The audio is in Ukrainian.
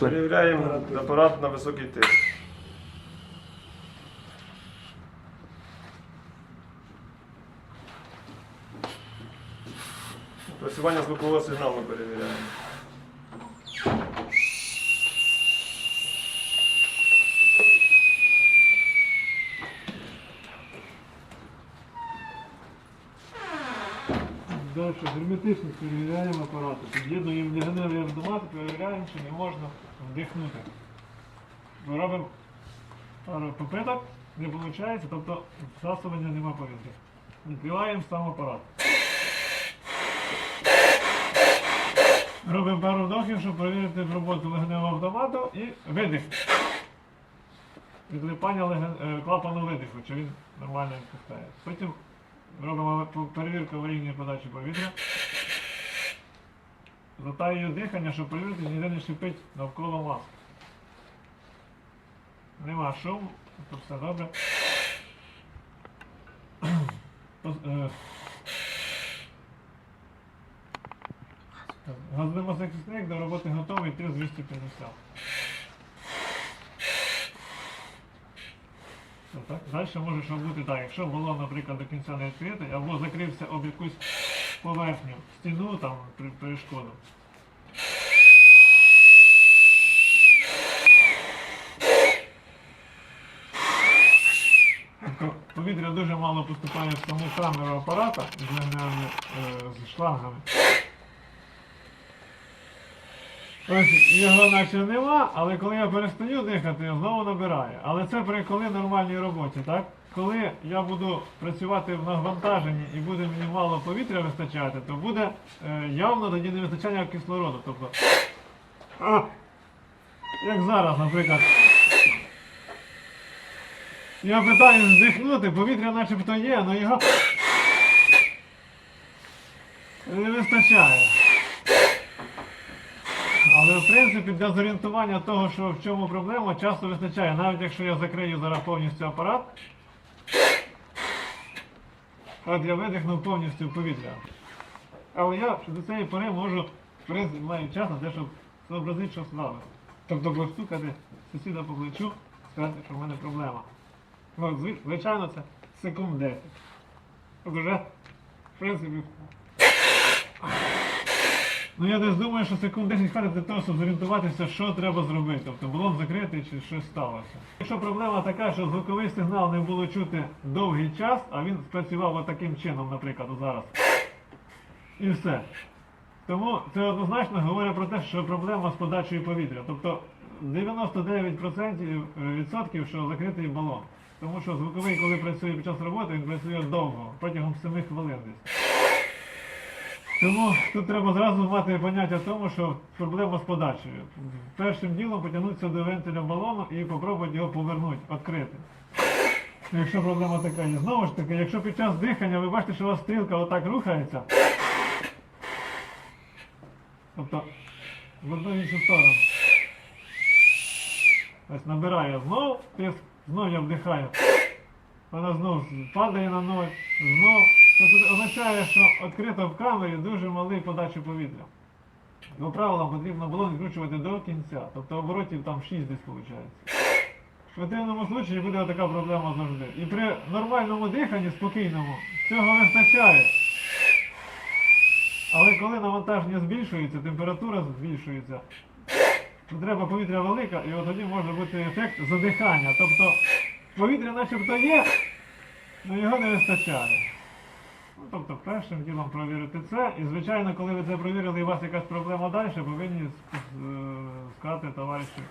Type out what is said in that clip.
Перевіряємо апарат на високий тиск. Працювання звукового сигналу перевіряємо. Далі герметичність перевіряємо апарати. Під'єднуємо лігеневий автомат, перевіряємо, чи не можна вдихнути. Ми робимо пару попиток, не виходить, тобто всасування нема повітря. Відкриваємо сам апарат. Робимо пару вдохів, щоб перевірити роботу легеневого автомату і видих. Відлипання леген... е, клапану видиху, чи він нормально відпускає. Потім робимо перевірку аварійної подачі повітря. Затаюю дихання, щоб перевірити, ніде не шипить навколо маски. Нема шуму, то все добре. Е, Газовий масочник до роботи готовий 3 з 250. Так. Далі може що бути так, якщо балон, наприклад, до кінця не відкритий, або закрився об якусь поверхню, стіну там перешкоду. Тобто повітря дуже мало поступає в саму камеру апарата з, з шлангами. Ось його наче нема, але коли я перестаю дихати, знову набирає. Але це при коли нормальній роботі, так? Коли я буду працювати в навантаженні і буде мені мало повітря вистачати, то буде е, явно тоді не вистачання кислороду. Тобто, а, як зараз, наприклад. Я питаю здихнути, повітря начебто є, але його не вистачає. Але в принципі для зорієнтування того, що в чому проблема, часто вистачає. Навіть якщо я закрию зараз повністю апарат, от я видихнув повністю повітря. Але я до цієї пори можу, в принципі, маю час на те, щоб зобразити, що сталося. Тобто постукати сусіда по плечу, сказати, що в мене проблема. Ну, звичайно, це секунд 10. Тобто вже, в принципі, Ну я десь думаю, що секунд 10 хватить для того, щоб зорієнтуватися, що треба зробити. Тобто балон закритий чи щось сталося. Якщо проблема така, що звуковий сигнал не було чути довгий час, а він спрацював отаким чином, наприклад, зараз. І все. Тому це однозначно говорить про те, що проблема з подачею повітря. Тобто 99% відсотків, що закритий балон. Тому що звуковий, коли працює під час роботи, він працює довго, протягом 7 хвилин десь. Тому тут треба зразу мати поняття тому, що проблема з подачею. Першим ділом потягнутися до вентиля балону і спробувати його повернути, відкрити. Якщо проблема така є. Знову ж таки, якщо під час дихання ви бачите, що у вас стрілка отак рухається, тобто в одну іншу сторону. Ось набираю знов тиск, знов я вдихаю. Вона знов падає на ноль, знов. Це означає, що відкрито в камері дуже малий подача повітря. По правилам потрібно було відкручувати до кінця, тобто оборотів там 6 десь виходить. В противному случаї буде така проблема завжди. І при нормальному диханні, спокійному, цього вистачає. Але коли навантаження збільшується, температура збільшується, то треба повітря велика, і от тоді може бути ефект задихання. Тобто повітря начебто є, але його не вистачає. Ну, тобто першим ділом провірити це. І звичайно, коли ви це провірили і у вас якась проблема далі, повинні е, сказати товариші.